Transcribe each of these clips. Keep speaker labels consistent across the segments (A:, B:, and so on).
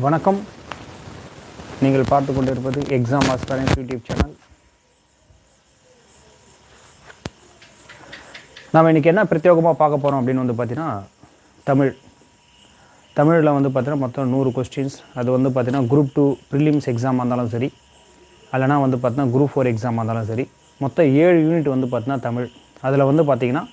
A: வணக்கம். நீங்கள் பார்த்து கொண்டிருப்பது எக்ஸாம் ஆஸ்பிரன்ஸ் யூடியூப் சேனல் நாம் இன்றைக்கி என்ன பிரத்யேகமாக பார்க்க போகிறோம் அப்படின்னு வந்து பார்த்தீங்கன்னா தமிழ். தமிழில் வந்து பார்த்தீங்கன்னா மொத்தம் நூறு கொஸ்டின்ஸ் அது வந்து பார்த்தீங்கன்னா குரூப் டூ ப்ரிலிம்ஸ் எக்ஸாம் இருந்தாலும் சரி இல்லைனா வந்து பார்த்தீங்கன்னா குரூப் ஃபோர் எக்ஸாம் இருந்தாலும் சரி மொத்தம் ஏழு யூனிட் வந்து பார்த்தீங்கன்னா தமிழ். அதில் வந்து பார்த்திங்கன்னா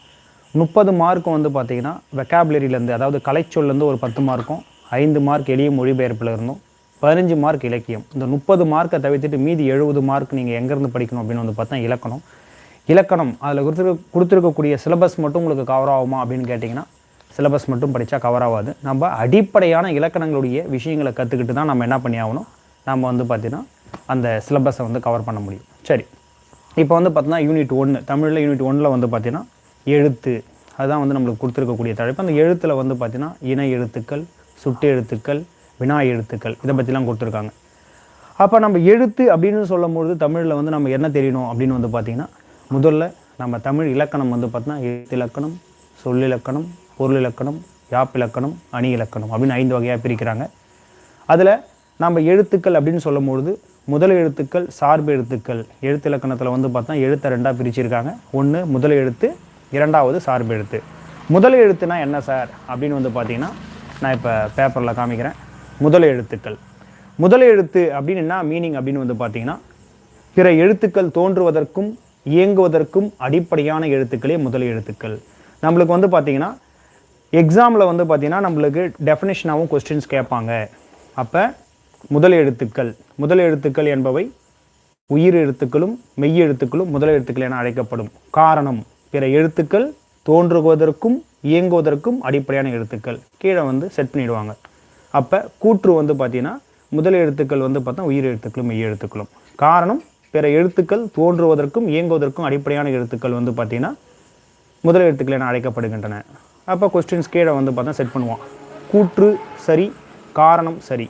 A: முப்பது மார்க்கும் வந்து பார்த்தீங்கன்னா வெக்காபுலரியிலேருந்து அதாவது கலைச்சொல்லேருந்து ஒரு பத்து மார்க்கும் ஐந்து மார்க் எளிய மொழிபெயர்ப்பில் இருந்தும். பதினஞ்சு மார்க் இலக்கியம். இந்த முப்பது மார்க்கை தவிர்த்துட்டு மீதி எழுபது மார்க் நீங்கள் எங்கேருந்து படிக்கணும் அப்படின்னு வந்து பார்த்தா இலக்கணம். இலக்கணம் அதில் கொடுத்துருக்க கொடுத்துருக்கக்கூடிய சிலபஸ் மட்டும் உங்களுக்கு கவர் ஆகுமா அப்படின்னு கேட்டிங்கன்னா சிலபஸ் மட்டும் படித்தா கவர் ஆகாது. நம்ம அடிப்படையான இலக்கணங்களுடைய விஷயங்களை கற்றுக்கிட்டு தான் நம்ம என்ன பண்ணி ஆகணும்? நம்ம வந்து பார்த்திங்கன்னா அந்த சிலபஸை வந்து கவர் பண்ண முடியும். சரி. இப்போ வந்து பார்த்தீங்கன்னா யூனிட் ஒன்று தமிழில் யூனிட் ஒன்றில் வந்து பார்த்திங்கன்னா எழுத்து. அதுதான் வந்து நம்மளுக்கு கொடுத்துருக்கக்கூடிய தலைப்பு. அந்த எழுத்தில் வந்து பார்த்திங்கன்னா இன எழுத்துக்கள் சுட்டு எழுத்துக்கள் வினா எழுத்துக்கள் இதை பற்றிலாம் கொடுத்துருக்காங்க. அப்போ நம்ம எழுத்து அப்படின்னு சொல்லும்பொழுது தமிழில் வந்து நம்ம என்ன தெரியணும் அப்படின்னு வந்து பார்த்திங்கன்னா முதல்ல நம்ம தமிழ் இலக்கணம் வந்து பார்த்தோன்னா எழுத்து இலக்கணம் சொல்லிலக்கணம் பொருள் இலக்கணம் யாப்பிலக்கணம் அணி இலக்கணம் அப்படின்னு ஐந்து வகையாக பிரிக்கிறாங்க. அதில் நம்ம எழுத்துக்கள் அப்படின்னு சொல்லும்பொழுது முதல் எழுத்துக்கள் சார்பு எழுத்துக்கள் எழுத்து இலக்கணத்தில் வந்து பார்த்தா எழுத்தை ரெண்டாக பிரிச்சிருக்காங்க. ஒன்று முதல் எழுத்து இரண்டாவது சார்பு எழுத்து. முதல் எழுத்துனா என்ன சார்? அப்படின்னு வந்து பார்த்தீங்கன்னா நான் இப்போ பேப்பரில் காமிக்கிறேன். முதல் எழுத்துக்கள். முதல் எழுத்து அப்படின்னு என்ன? மீனிங் அப்படின்னு வந்து பார்த்தீங்கன்னா பிற எழுத்துக்கள் தோன்றுவதற்கும் இயங்குவதற்கும் அடிப்படையான எழுத்துக்களே முதல் எழுத்துக்கள். நம்மளுக்கு வந்து பார்த்தீங்கன்னா எக்ஸாமில் வந்து பார்த்தீங்கன்னா நம்மளுக்கு டெஃபினேஷனாகவும் கொஸ்டின்ஸ் கேட்பாங்க. அப்போ முதல் எழுத்துக்கள். முதல் எழுத்துக்கள் என்பவை உயிர் எழுத்துக்களும் மெய் எழுத்துக்களும் முதல் எழுத்துக்கள் என அழைக்கப்படும். காரணம் பிற எழுத்துக்கள் தோன்றுவதற்கும் இயங்குவதற்கும் அடிப்படையான எழுத்துக்கள். கீழே வந்து செட் பண்ணிவிடுவாங்க அப்போ கூற்று வந்து பார்த்தீங்கன்னா முதல் எழுத்துக்கள் வந்து பார்த்தா உயிர் எழுத்துக்களும் மெய் எழுத்துக்களும். காரணம் பிற எழுத்துக்கள் தோன்றுவதற்கும் இயங்குவதற்கும் அடிப்படையான எழுத்துக்கள் வந்து பார்த்தீங்கன்னா முதல் எழுத்துக்கள் என அழைக்கப்படுகின்றன. அப்போ கொஸ்டின்ஸ் கீழே வந்து பார்த்தா செட் பண்ணுவோம். கூற்று சரி காரணம் சரி.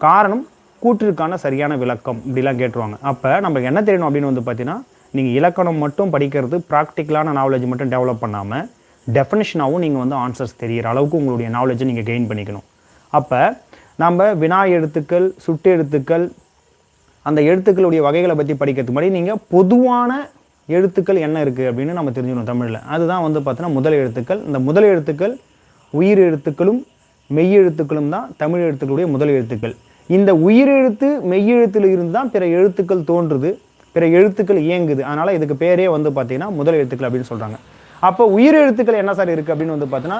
A: காரணம் கூற்றிற்கான சரியான விளக்கம் இப்படிலாம் கேட்டுருவாங்க. அப்போ நமக்கு என்ன தெரியணும் அப்படின்னு வந்து பார்த்தீங்கன்னா நீங்கள் இலக்கணம் மட்டும் படிக்கிறது ப்ராக்டிக்கலான நாலேஜ் மட்டும் டெவலப் பண்ணாமல் டெஃபினேஷனாகவும் நீங்கள் வந்து ஆன்சர்ஸ் தெரிகிற அளவுக்கு உங்களுடைய நாலேஜை நீங்கள் கெயின் பண்ணிக்கணும். அப்போ நம்ம வினா எழுத்துக்கள் சுட்டு எழுத்துக்கள் அந்த எழுத்துக்களுடைய வகைகளை பற்றி படிக்கிறதுக்கு முன்னாடி நீங்கள் பொதுவான எழுத்துக்கள் என்ன இருக்குது அப்படின்னு நம்ம தெரிஞ்சுக்கணும் தமிழில். அதுதான் வந்து பார்த்தோன்னா முதல் எழுத்துக்கள். இந்த முதல் எழுத்துக்கள் உயிர் எழுத்துக்களும் மெய் எழுத்துக்களும் தான் தமிழ் எழுத்துக்களுடைய முதல் எழுத்துக்கள். இந்த உயிர் எழுத்து மெய் இருந்து தான் பிற எழுத்துக்கள் தோன்றுது பிற எழுத்துக்கள் இயங்குது. அதனால் இதுக்கு பேரே வந்து பார்த்திங்கன்னா முதல் எழுத்துக்கள் அப்படின்னு சொல்கிறாங்க அப்போ உயிர் எழுத்துக்கள் என்ன சார் இருக்குது அப்படின்னு வந்து பார்த்தோன்னா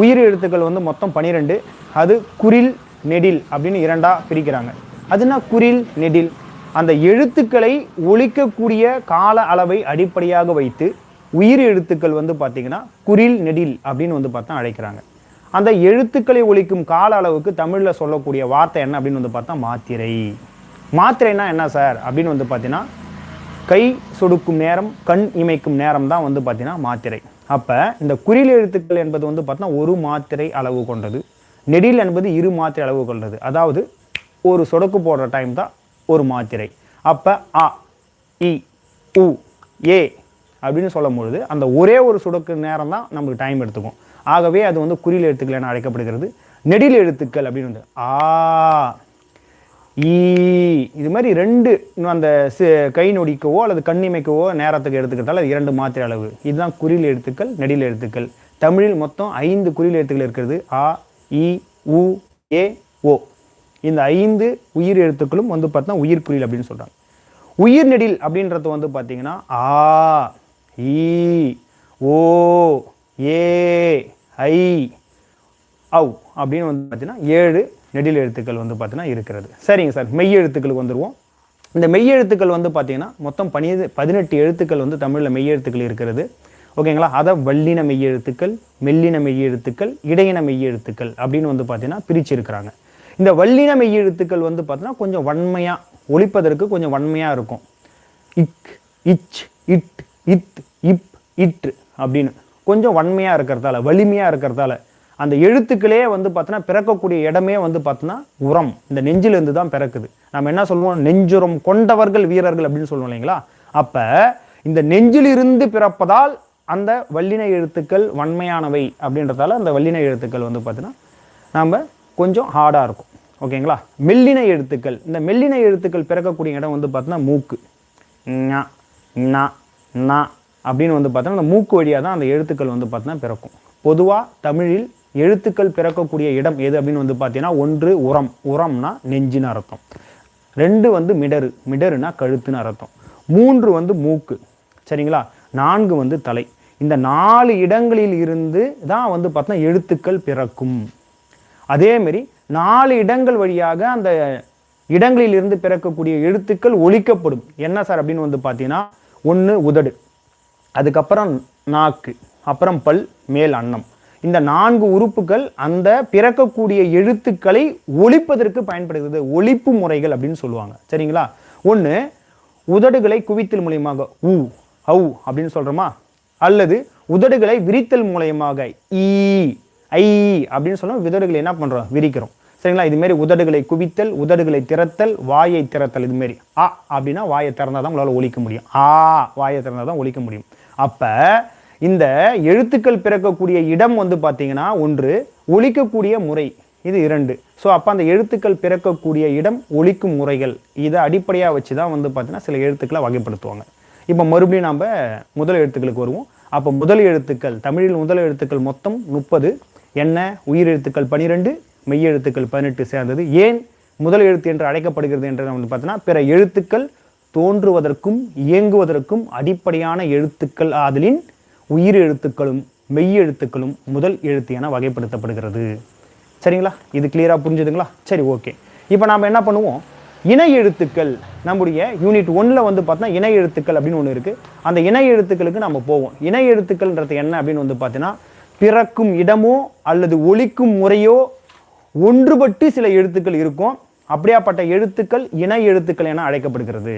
A: உயிர் எழுத்துக்கள் வந்து மொத்தம் பன்னிரெண்டு அது குரில் நெடில் அப்படின்னு இரண்டாக பிரிக்கிறாங்க. அதுனா குரில் நெடில்? அந்த எழுத்துக்களை ஒழிக்கக்கூடிய கால அளவை அடிப்படையாக வைத்து உயிர் எழுத்துக்கள் வந்து பார்த்திங்கன்னா குரில் நெடில் அப்படின்னு வந்து பார்த்தா அழைக்கிறாங்க. அந்த எழுத்துக்களை ஒழிக்கும் கால அளவுக்கு தமிழில் சொல்லக்கூடிய வார்த்தை என்ன அப்படின்னு வந்து பார்த்தா மாத்திரை. மாத்திரைனா என்ன சார் அப்படின்னு வந்து பார்த்தீங்கன்னா கை சொடுக்கும் நேரம் கண் இமைக்கும் நேரம் தான் வந்து பார்த்தீங்கன்னா மாத்திரை. அப்போ இந்த குறில் எழுத்துக்கள் என்பது வந்து பார்த்தீங்கன்னா ஒரு மாத்திரை அளவு கொண்டது. நெடில் என்பது இரு மாத்திரை அளவு கொண்டது. அதாவது ஒரு சொடக்கு போடுற டைம் தான் ஒரு மாத்திரை. அப்போ அ இ உ ஏ அப்படின்னு சொல்லும் பொழுது அந்த ஒரே ஒரு சுடக்கு நேரம் தான் நமக்கு டைம் எடுத்துக்கும். ஆகவே அது வந்து குறியில் எழுத்துக்கள் என அழைக்கப்படுகிறது. நெடில் எழுத்துக்கள் அப்படின்னு வந்து ஆ ஈ இது மாதிரி ரெண்டு இன்னும் அந்த சி- கை நொடிக்கவோ அல்லது கண்ணிமைக்கவோ நேரத்துக்கு எடுத்துக்கிட்டால் அது இரண்டு மாத்திரை அளவு. இதுதான் குறில் எழுத்துக்கள் நெடில் எழுத்துக்கள். தமிழில் மொத்தம் ஐந்து குறில் எழுத்துக்கள் இருக்கிறது. ஆ இ உ ஏ ஓ. இந்த ஐந்து உயிர் எழுத்துக்களும் வந்து பார்த்தா உயிர் குறில் அப்படின்னு சொல்கிறாங்க உயிர் நெடில் அப்படின்றது வந்து பார்த்தீங்கன்னா ஆ ஈ ஓ ஏ ஐ அவ் அப்படின்னு வந்து பார்த்தீங்கன்னா ஏழு நெடில் எழுத்துக்கள் வந்து பார்த்தீங்கன்னா இருக்கிறது. சரிங்க சார். மெய் எழுத்துக்களுக்கு வந்துருவோம். இந்த மெய் எழுத்துக்கள் வந்து பார்த்தீங்கன்னா மொத்தம் பனி பதினெட்டு எழுத்துக்கள் வந்து தமிழில் மெய் எழுத்துக்கள் இருக்கிறது. ஓகேங்களா அதை வல்லின மெய் எழுத்துக்கள் மெல்லின மெய் எழுத்துக்கள் இடையின மெய் எழுத்துக்கள் அப்படின்னு வந்து பார்த்தீங்கன்னா பிரிச்சிருக்கிறாங்க. இந்த வல்லின மெய் எழுத்துக்கள் வந்து பார்த்தீங்கன்னா கொஞ்சம் வன்மையாக ஒழிப்பதற்கு கொஞ்சம் வன்மையாக இருக்கும். இக் இச் இட் இத் இப் இட் அப்படின்னு. கொஞ்சம் வன்மையாக இருக்கிறதால வலிமையாக இருக்கிறதால அந்த எழுத்துக்களே வந்து பார்த்தோன்னா பிறக்கக்கூடிய இடமே வந்து பார்த்தோன்னா உரம். இந்த நெஞ்சிலிருந்து தான் பிறக்குது. நம்ம என்ன சொல்லுவோம்? நெஞ்சுரம் கொண்டவர்கள் வீரர்கள் அப்படின்னு சொல்லுவோம் இல்லைங்களா? அப்போ இந்த நெஞ்சிலிருந்து பிறப்பதால் அந்த வல்லின எழுத்துக்கள் வன்மையானவை அப்படின்றதால அந்த வல்லின எழுத்துக்கள் வந்து பார்த்தீங்கன்னா நம்ம கொஞ்சம் ஹார்டாக இருக்கும். ஓகேங்களா? மெல்லின எழுத்துக்கள். இந்த மெல்லின எழுத்துக்கள் பிறக்கக்கூடிய இடம் வந்து பார்த்தீங்கன்னா மூக்கு. நா நா அப்படின்னு வந்து பார்த்தோன்னா அந்த மூக்கு வழியாக தான் அந்த எழுத்துக்கள் வந்து பார்த்தீங்கன்னா பிறக்கும். பொதுவாக தமிழில் எழுத்துக்கள் பிறக்கக்கூடிய இடம் எது அப்படின்னு வந்து பார்த்தீங்கன்னா ஒன்று உரம். உரம்னா நெஞ்சின்னு அர்த்தம். ரெண்டு வந்து மிடரு மிடருனா கழுத்துன்னு அர்த்தம். மூன்று வந்து மூக்கு. சரிங்களா? நான்கு வந்து தலை. இந்த நாலு இடங்களில் இருந்து தான் வந்து பார்த்தா எழுத்துக்கள் பிறக்கும். அதேமாரி நாலு இடங்கள் வழியாக அந்த இடங்களில் இருந்து பிறக்கக்கூடிய எழுத்துக்கள் ஒழிக்கப்படும். என்ன சார் அப்படின்னு வந்து பார்த்தீங்கன்னா ஒன்று உதடு. அதுக்கப்புறம் நாக்கு. அப்புறம் பல் மேல் அன்னம். இந்த நான்கு உறுப்புகள் அந்த பிறக்கக்கூடிய எழுத்துக்களை ஒழிப்பதற்கு பயன்படுகிறது. ஒழிப்பு முறைகள் அப்படின்னு சொல்லுவாங்க. சரிங்களா? ஒன்று உதடுகளை குவித்தல் மூலியமாக ஊ ஔ அப்படின்னு சொல்கிறோமா அல்லது உதடுகளை விரித்தல் மூலியமாக ஈ ஐ அப்படின்னு சொன்னால் உதடுகளை என்ன பண்ணுறோம் விரிக்கிறோம். சரிங்களா? இதுமாரி உதடுகளை குவித்தல் உதடுகளை திறத்தல் வாயை திறத்தல் இதுமாரி ஆ அப்படின்னா வாயை திறந்தால் தான் உங்களால் ஒழிக்க முடியும். ஆ வாயை திறந்தால் தான் ஒழிக்க முடியும். அப்போ இந்த எழுத்துக்கள் பிறக்கக்கூடிய இடம் வந்து பார்த்தீங்கன்னா ஒன்று ஒழிக்கக்கூடிய முறை. இது இரண்டு. ஸோ அப்போ அந்த எழுத்துக்கள் பிறக்கக்கூடிய இடம் ஒழிக்கும் முறைகள். இதை அடிப்படையாக வச்சு தான் வந்து பார்த்தீங்கன்னா சில எழுத்துக்களை வகைப்படுத்துவாங்க. இப்போ மறுபடியும் நாம் முதல் எழுத்துக்களுக்கு வருவோம். அப்போ முதல் எழுத்துக்கள் தமிழில் முதல் எழுத்துக்கள் மொத்தம் முப்பது. என்ன? உயிர் எழுத்துக்கள் பனிரெண்டு மெய் எழுத்துக்கள் பதினெட்டு சேர்ந்தது. ஏன் முதல் எழுத்து என்று அழைக்கப்படுகிறது என்று வந்து பார்த்தீங்கன்னா பிற எழுத்துக்கள் தோன்றுவதற்கும் இயங்குவதற்கும் அடிப்படையான எழுத்துக்கள் ஆதலின் உயிர் எழுத்துக்களும் மெய் எழுத்துக்களும் முதல் எழுத்து என வகைப்படுத்தப்படுகிறது. சரிங்களா? இது கிளியராக புரிஞ்சுதுங்களா? சரி ஓகே இப்போ நாம் என்ன பண்ணுவோம்? இணை எழுத்துக்கள் நம்முடைய யூனிட் ஒன்றில் வந்து பார்த்தா இணை எழுத்துக்கள் அப்படின்னு ஒன்று இருக்குது அந்த இணை எழுத்துக்களுக்கு நம்ம போவோம். இணை எழுத்துக்கள்ன்றது என்ன அப்படின்னு வந்து பார்த்தீங்கன்னா பிறக்கும் இடமோ அல்லது ஒழிக்கும் முறையோ ஒன்றுபட்டு சில எழுத்துக்கள் இருக்கும். அப்படியாப்பட்ட எழுத்துக்கள் இணை எழுத்துக்கள் என அழைக்கப்படுகிறது.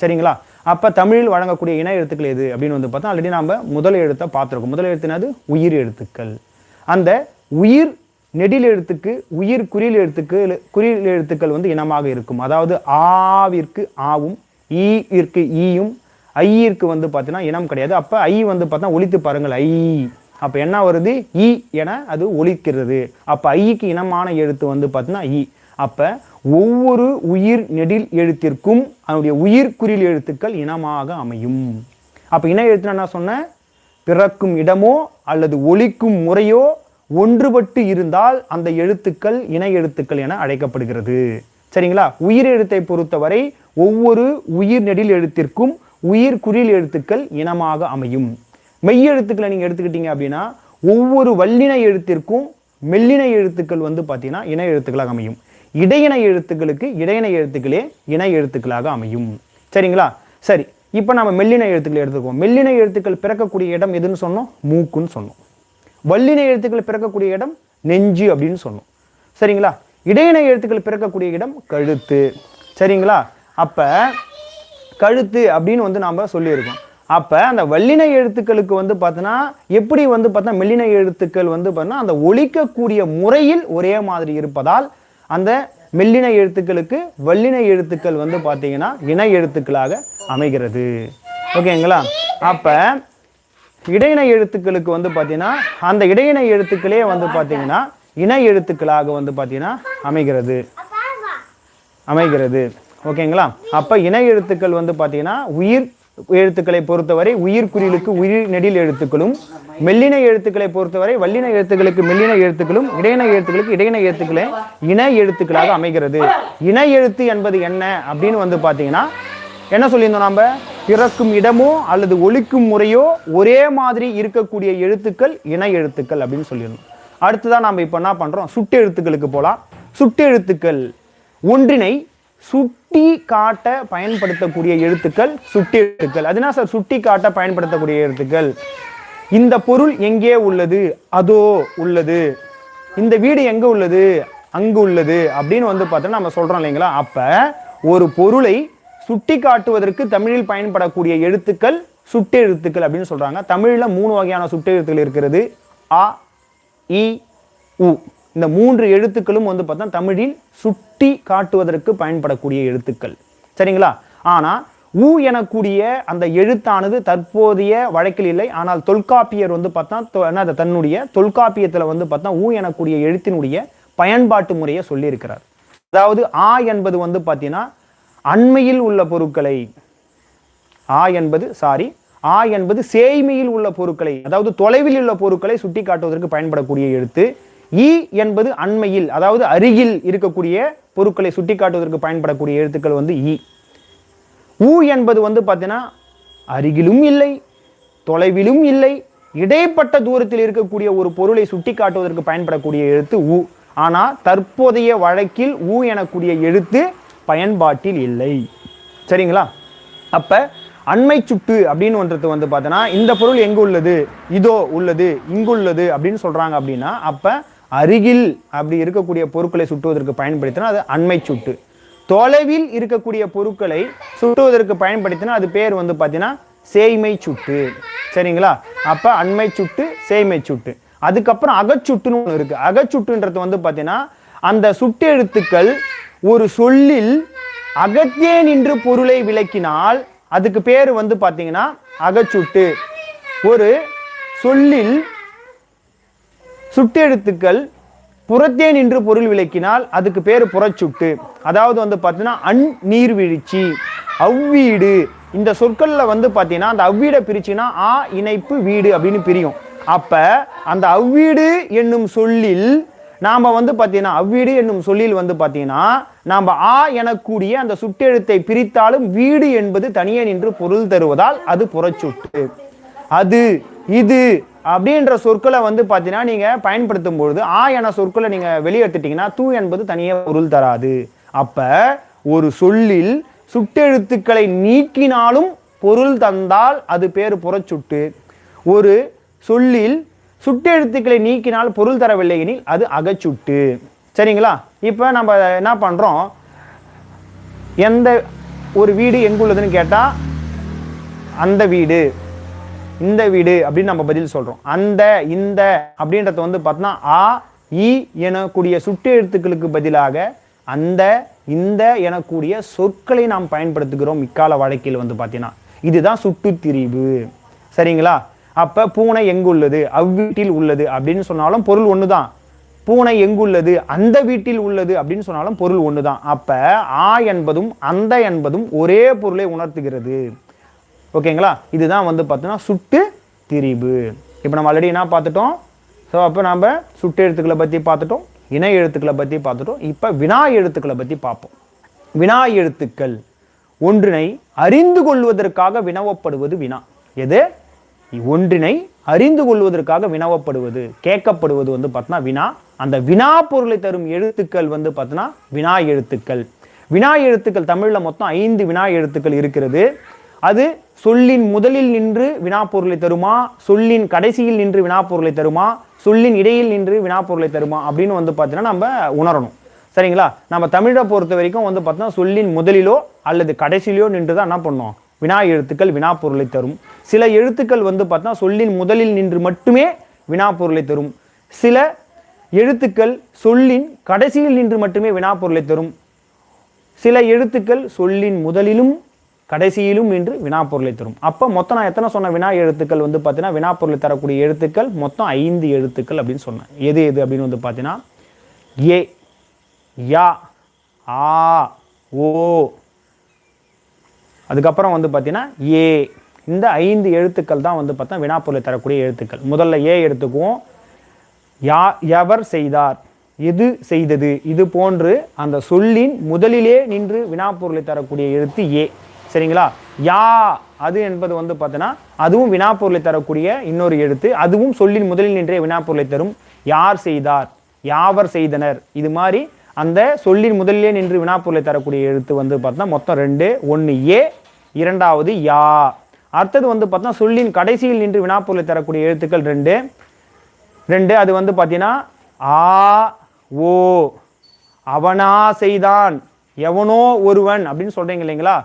A: சரிங்களா? அப்போ தமிழில் வழங்கக்கூடிய இன எழுத்துக்கள் எது அப்படின்னு வந்து பார்த்தா ஆல்ரெடி நாம் முதல் எழுத்தை பார்த்துருக்கோம். முதல் எழுத்து உயிர் எழுத்துக்கள். அந்த உயிர் நெடில் எழுத்துக்கு உயிர் குறியில் எழுத்துக்கு குறியில் எழுத்துக்கள் வந்து இனமாக இருக்கும். அதாவது ஆவிற்கு ஆவும் ஈவிற்கு ஈயும் ஐயிற்கு வந்து பார்த்தீங்கன்னா இனம் கிடையாது. அப்போ ஐ வந்து பார்த்தா ஒழித்து பாருங்கள் ஐ. அப்போ என்ன வருது? ஈ என அது ஒழிக்கிறது அப்போ ஐக்கு இனமான எழுத்து வந்து பார்த்தீங்கன்னா ஈ அப்போ ஒவ்வொரு உயிர் நெடில் எழுத்திற்கும் அதனுடைய உயிர் குறில் எழுத்துக்கள் இனமாக அமையும். அப்போ இன எழுத்துனா நான் சொன்னேன் பிறக்கும் இடமோ அல்லது ஒலிக்கும் முறையோ ஒன்றுபட்டு இருந்தால் அந்த எழுத்துக்கள் இன எழுத்துக்கள் என அழைக்கப்படுகிறது. சரிங்களா? உயிர் எழுத்தை பொறுத்தவரை ஒவ்வொரு உயிர் நெடில் எழுத்திற்கும் உயிர் குறில் எழுத்துக்கள் இனமாக அமையும். மெய் எழுத்துக்களை நீங்கள் எடுத்துக்கிட்டீங்க அப்படின்னா ஒவ்வொரு வல்லின எழுத்திற்கும் மெல்லின எழுத்துக்கள் வந்து பார்த்தீங்கன்னா இன எழுத்துக்களாக அமையும். இடையினை எழுத்துக்களுக்கு இடையினை எழுத்துக்களே இணை எழுத்துக்களாக அமையும். சரிங்களா? சரி இப்போ நம்ம மெல்லின எழுத்துக்களை எடுத்துக்குவோம். மெல்லின எழுத்துக்கள் பிறக்கக்கூடிய இடம் எதுன்னு சொன்னோம்? மூக்குன்னு சொன்னோம். வல்லின எழுத்துக்கள் பிறக்கக்கூடிய இடம் நெஞ்சு அப்படின்னு சொன்னோம். சரிங்களா? இடையின எழுத்துக்கள் பிறக்கக்கூடிய இடம் கழுத்து. சரிங்களா? அப்போ கழுத்து அப்படின்னு வந்து நாம் சொல்லியிருக்கோம். அப்போ அந்த வல்லின எழுத்துக்களுக்கு வந்து பார்த்தோன்னா எப்படி வந்து பார்த்தா மெல்லின எழுத்துக்கள் வந்து பார்த்தோன்னா அந்த ஒழிக்கக்கூடிய முறையில் ஒரே மாதிரி இருப்பதால் அந்த மெல்லின எழுத்துக்களுக்கு வல்லின எழுத்துக்கள் வந்து பார்த்தீங்கன்னா இணை எழுத்துக்களாக அமைகிறது. ஓகேங்களா? அப்போ இடையின எழுத்துக்களுக்கு வந்து பார்த்தீங்கன்னா அந்த இடையின எழுத்துக்களே வந்து பார்த்தீங்கன்னா இணை எழுத்துக்களாக வந்து பார்த்தீங்கன்னா அமைகிறது. அமைகிறது. ஓகேங்களா? அப்போ இணை எழுத்துக்கள் வந்து பார்த்தீங்கன்னா உயிர் எழுத்துக்களை பொறுத்தவரை உயிர்குறிலுக்கு உயிர் நெடில் எழுத்துக்களும் மெல்லின எழுத்துக்களை பொறுத்தவரை வல்லின எழுத்துக்களுக்கு மெல்லின எழுத்துக்களும் இடையின எழுத்துக்களுக்கு இடையின எழுத்துக்களை இணை எழுத்துக்களாக அமைகிறது. இணை எழுத்து என்பது என்ன அப்படின்னு வந்து பார்த்தீங்கன்னா என்ன சொல்லியிருந்தோம் நம்ம பிறக்கும் இடமோ அல்லது ஒலிக்கும் முறையோ ஒரே மாதிரி இருக்கக்கூடிய எழுத்துக்கள் இணை எழுத்துக்கள் அப்படின்னு சொல்லியிருந்தோம். அடுத்ததான் நம்ம இப்போ என்ன பண்றோம்? சுட்டு எழுத்துக்களுக்கு போகலாம் சுட்டு எழுத்துக்கள் ஒன்றினை சுட்டி காட்ட பயன்படுத்தக்கூடிய எழுத்துக்கள் சுட்டி எழுத்துக்கள். அதுனா சார்? சுட்டி காட்ட பயன்படுத்தக்கூடிய எழுத்துக்கள். இந்த பொருள் எங்கே உள்ளது? அதோ உள்ளது. இந்த வீடு எங்கே உள்ளது? அங்கு உள்ளது. அப்படின்னு வந்து பார்த்தோன்னா நம்ம சொல்கிறோம் இல்லைங்களா? அப்போ ஒரு பொருளை சுட்டி காட்டுவதற்கு தமிழில் பயன்படக்கூடிய எழுத்துக்கள் சுட்டு எழுத்துக்கள் அப்படின்னு சொல்கிறாங்க தமிழில் மூணு வகையான சுட்டு எழுத்துக்கள் இருக்கிறது. அ இ உ. இந்த மூன்று எழுத்துக்களும் வந்து பார்த்தா தமிழில் சுட்டி காட்டுவதற்கு பயன்படக்கூடிய எழுத்துக்கள். சரிங்களா? ஆனா உ எனக்கூடிய அந்த எழுத்தானது தற்போதைய வழக்கில் இல்லை. ஆனால் தொல்காப்பியர் வந்து பார்த்தா என்ன தன்னுடைய தொல்காப்பியத்தில் வந்து பார்த்தா ஊ எனக்கூடிய எழுத்தினுடைய பயன்பாட்டு முறையை சொல்லியிருக்கிறார். அதாவது ஆ என்பது வந்து பார்த்தீங்கன்னா அண்மையில் உள்ள பொருட்களை ஆ என்பது சாரி ஆ என்பது சேய்மையில் உள்ள பொருட்களை அதாவது தொலைவில் உள்ள பொருட்களை சுட்டி காட்டுவதற்கு பயன்படக்கூடிய எழுத்து. இ என்பது அண்மையில் அதாவது அருகில் இருக்கக்கூடிய பொருட்களை சுட்டிக்காட்டுவதற்கு பயன்படக்கூடிய எழுத்துக்கள் வந்து இ. உ என்பது வந்து பார்த்தீங்கன்னா அருகிலும் இல்லை தொலைவிலும் இல்லை இடைப்பட்ட தூரத்தில் இருக்கக்கூடிய ஒரு பொருளை சுட்டி காட்டுவதற்கு பயன்படக்கூடிய எழுத்து ஊ ஆனால் தற்போதைய வழக்கில் உ எனக்கூடிய எழுத்து பயன்பாட்டில் இல்லை. சரிங்களா? அப்போ அண்மை சுட்டு அப்படின்னு ஒன்றது வந்து பார்த்தோன்னா இந்த பொருள் எங்கு உள்ளது? இதோ உள்ளது இங்குள்ளது அப்படின்னு சொல்கிறாங்க அப்படின்னா அப்போ அருகில் அப்படி இருக்கக்கூடிய பொருட்களை சுட்டுவதற்கு பயன்படுத்தினா அது அண்மை சுட்டு. தொலைவில் இருக்கக்கூடிய பொருட்களை சுட்டுவதற்கு பயன்படுத்தினா அது பேர் வந்து பார்த்தீங்கன்னா சேய்மை சுட்டு. சரிங்களா? அப்போ அண்மை சுட்டு சேய்மை சுட்டு. அதுக்கப்புறம் அகச்சுட்டுன்னு ஒன்று இருக்குது அகச்சுட்டுன்றது வந்து பார்த்தீங்கன்னா அந்த சுட்டு எழுத்துக்கள் ஒரு சொல்லில் அகத்தே நின்று பொருளை விளக்கினால் அதுக்கு பேர் வந்து பார்த்தீங்கன்னா அகச்சுட்டு. ஒரு சொல்லில் சுட்டெழுத்துக்கள் புறத்தே நின்று பொருள் விளக்கினால் அதுக்கு பேர் புறச்சுட்டு. அதாவது வந்து பார்த்தீங்கன்னா அன் நீர்வீழ்ச்சி அவ்வீடு. இந்த சொற்களில் வந்து பார்த்தீங்கன்னா அந்த அவ்வீடை பிரிச்சுன்னா ஆ இணைப்பு வீடு அப்படின்னு பிரியும். அப்போ அந்த அவ்வீடு என்னும் சொல்லில் நாம் வந்து பார்த்தீங்கன்னா அவ்வீடு என்னும் சொல்லில் வந்து பார்த்தீங்கன்னா நாம் ஆ எனக்கூடிய அந்த சுட்டெழுத்தை பிரித்தாலும் வீடு என்பது தனியே நின்று பொருள் தருவதால் அது புறச்சுட்டு. அது இது அப்படின்ற சொற்களை வந்து பார்த்தீங்கன்னா நீங்கள் பயன்படுத்தும் பொழுது ஆ என சொற்களை நீங்கள் வெளியெடுத்துட்டீங்கன்னா தூ என்பது தனியே பொருள் தராது. அப்போ ஒரு சொல்லில் சுட்டெழுத்துக்களை நீக்கினாலும் பொருள் தந்தால் அது பேர் புறச்சுட்டு ஒரு சொல்லில் சுட்டெழுத்துக்களை நீக்கினால் பொருள் தரவில்லை எனில் அது அகச்சுட்டு. சரிங்களா? இப்போ நம்ம என்ன பண்ணுறோம் எந்த ஒரு வீடு எங்குள்ளதுன்னு கேட்டால் அந்த வீடு. இந்த வீடு அப்படின்னு நம்ம பதில் சொல்கிறோம் அந்த இந்த அப்படின்றத வந்து பார்த்தோன்னா ஆ இ எனக்கூடிய சுட்டு எழுத்துக்களுக்கு பதிலாக அந்த இந்த எனக்கூடிய சொற்களை நாம் பயன்படுத்துகிறோம் இக்கால வழக்கில் வந்து பார்த்தீங்கன்னா. இதுதான் சுட்டுத்திரிவு. சரிங்களா? அப்போ பூனை எங்குள்ளது? அவ்வீட்டில் உள்ளது அப்படின்னு சொன்னாலும் பொருள் ஒன்று தான் பூனை எங்குள்ளது? அந்த வீட்டில் உள்ளது அப்படின்னு சொன்னாலும் பொருள் ஒன்று தான் அப்போ ஆ என்பதும் அந்த என்பதும் ஒரே பொருளை உணர்த்துகிறது. ஓகேங்களா? இதுதான் வந்து பார்த்தோன்னா சுட்டு திரிபு. இப்போ நம்ம ஆல்ரெடி என்ன பார்த்துட்டோம்? ஸோ அப்போ நம்ம சுட்டு எழுத்துக்களை பற்றி பார்த்துட்டோம் இணை எழுத்துக்களை பற்றி பார்த்துட்டோம். இப்போ வினா எழுத்துக்களை பற்றி பார்ப்போம். வினா எழுத்துக்கள் ஒன்றினை அறிந்து கொள்வதற்காக வினவப்படுவது வினா. எது? ஒன்றினை அறிந்து கொள்வதற்காக வினவப்படுவது கேட்கப்படுவது வந்து பார்த்தோன்னா வினா. அந்த வினா பொருளை தரும் எழுத்துக்கள் வந்து பார்த்தோன்னா வினா எழுத்துக்கள். வினா எழுத்துக்கள் தமிழில் மொத்தம் ஐந்து வினா எழுத்துக்கள் இருக்கிறது. அது சொல்லின் முதலில் நின்று வினாப்பொருளை தருமா? சொல்லின் கடைசியில் நின்று வினாப்பொருளை தருமா? சொல்லின் இடையில் நின்று வினாப்பொருளை தருமா? அப்படின்னு வந்து பார்த்தீங்கன்னா நம்ம உணரணும். சரிங்களா? நம்ம தமிழை பொறுத்த வரைக்கும் வந்து பார்த்தோன்னா சொல்லின் முதலிலோ அல்லது கடைசியிலோ நின்று தான் என்ன பண்ணோம்? வினா எழுத்துக்கள் வினா பொருளை தரும். சில எழுத்துக்கள் வந்து பார்த்தோன்னா சொல்லின் முதலில் நின்று மட்டுமே வினா பொருளை தரும். சில எழுத்துக்கள் சொல்லின் கடைசியில் நின்று மட்டுமே வினா பொருளை தரும். சில எழுத்துக்கள் சொல்லின் முதலிலும் கடைசியிலும் இன்று வினாப்பொருளை தரும். அப்போ மொத்தம் நான் எத்தனை சொன்ன வினா எழுத்துக்கள் வந்து பார்த்தீங்கன்னா வினாப்பொருளை தரக்கூடிய எழுத்துக்கள் மொத்தம் ஐந்து எழுத்துக்கள் அப்படின்னு சொன்னேன். எது எது அப்படின்னு வந்து பார்த்தீங்கன்னா ஏ யா ஆ ஓ. அதுக்கப்புறம் வந்து பார்த்தீங்கன்னா ஏ. இந்த ஐந்து எழுத்துக்கள் தான் வந்து பார்த்தா வினாப்பொருளை தரக்கூடிய எழுத்துக்கள். முதல்ல ஏ எடுத்துக்குவோம். யா எவர் செய்தார்? எது செய்தது? இது போன்று அந்த சொல்லின் முதலிலே நின்று வினாப்பொருளை தரக்கூடிய எழுத்து ஏ. சரிங்களா? யா அது என்பது வந்து பார்த்தீங்கன்னா அதுவும் வினாப்பொருளை தரக்கூடிய இன்னொரு எழுத்து. அதுவும் சொல்லின் முதலில் நின்றே வினாப்பொருளை தரும். யார் செய்தார்? யாவர் செய்தனர்? இது மாதிரி அந்த சொல்லின் முதலிலே நின்று வினாப்பொருளை தரக்கூடிய எழுத்து வந்து பார்த்தோன்னா மொத்தம் ரெண்டு. ஒன்று ஏ. இரண்டாவது யா. அடுத்தது வந்து பார்த்தோன்னா சொல்லின் கடைசியில் நின்று வினாப்பொருளை தரக்கூடிய எழுத்துக்கள் ரெண்டு. ரெண்டு அது வந்து பார்த்தீங்கன்னா ஆ ஓ. அவனா செய்தான். எவனோ ஒருவன் அப்படின்னு சொல்கிறீங்க இல்லைங்களா?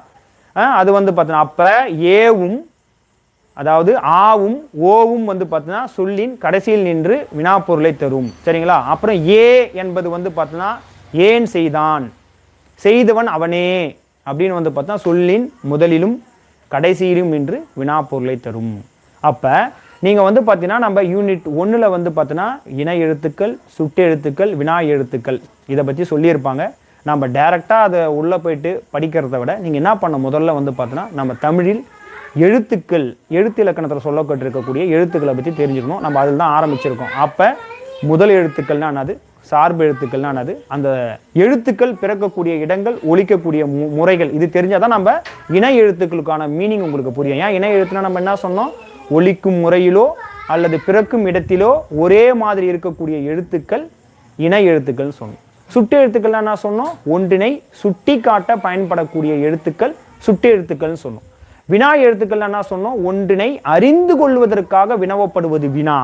A: அது வந்து பார்த்தீங்கன்னா அப்போ ஏவும் அதாவது ஆவும் ஓவும் வந்து பார்த்தீங்கன்னா சொல்லின் கடைசியில் நின்று வினாப்பொருளை தரும். சரிங்களா? அப்புறம் ஏ என்பது வந்து பார்த்தீங்கன்னா ஏன் செய்தான்? செய்தவன் அவனே அப்படின்னு வந்து பார்த்தா சொல்லின் முதலிலும் கடைசியிலும் நின்று வினாப்பொருளை தரும். அப்போ நீங்கள் வந்து பார்த்தீங்கன்னா நம்ம யூனிட் ஒன்றில் வந்து பார்த்தீங்கன்னா இணை எழுத்துக்கள் சுட்டு எழுத்துக்கள் வினா எழுத்துக்கள் இதை பற்றி சொல்லியிருப்பாங்க. நம்ம டேரெக்டாக அதை உள்ளே போயிட்டு படிக்கிறத விட நீங்கள் என்ன பண்ண முதல்ல வந்து பார்த்தோன்னா நம்ம தமிழில் எழுத்துக்கள் எழுத்து இலக்கணத்தில் சொல்லப்பட்டிருக்கக்கூடிய எழுத்துக்களை பற்றி தெரிஞ்சுக்கணும். நம்ம அதில் தான் ஆரம்பிச்சிருக்கோம். அப்போ முதல் எழுத்துக்கள்னா என்னது? சார்பு எழுத்துக்கள்னா என்னது? அந்த எழுத்துக்கள் பிறக்கக்கூடிய இடங்கள் ஒழிக்கக்கூடிய மு முறைகள் இது தெரிஞ்சால் தான் நம்ம இணை எழுத்துக்களுக்கான மீனிங் உங்களுக்கு புரியும். ஏன் இணை எழுத்துனா நம்ம என்ன சொன்னோம்? ஒழிக்கும் முறையிலோ அல்லது பிறக்கும் இடத்திலோ ஒரே மாதிரி இருக்கக்கூடிய எழுத்துக்கள் இணை எழுத்துக்கள் சொன்னோம். சுட்டு எழுத்துக்கள் என்ன சொன்னோம்? ஒன்றினை சுட்டி காட்ட பயன்படக்கூடிய எழுத்துக்கள் சுட்டு எழுத்துக்கள்னு சொன்னோம். வினா எழுத்துக்கள் என்ன சொன்னோம்? ஒன்றினை அறிந்து கொள்வதற்காக வினவப்படுவது வினா.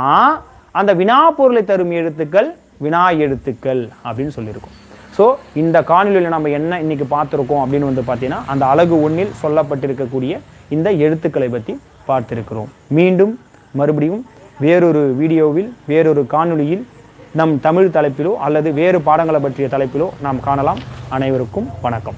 A: அந்த வினா பொருளை தரும் எழுத்துக்கள் வினா எழுத்துக்கள் அப்படின்னு சொல்லியிருக்கோம். ஸோ இந்த காணொலியில் நம்ம என்ன இன்னைக்கு பார்த்துருக்கோம் அப்படின்னு வந்து பார்த்தீங்கன்னா அந்த அழகு ஒன்றில் சொல்லப்பட்டிருக்கக்கூடிய இந்த எழுத்துக்களை பற்றி பார்த்திருக்கிறோம். மீண்டும் மறுபடியும் வேறொரு வீடியோவில் வேறொரு காணொளியில் நம் தமிழ் தலைப்பிலோ அல்லது வேறு பாடங்களை பற்றிய தலைப்பிலோ நாம் காணலாம். அனைவருக்கும் வணக்கம்.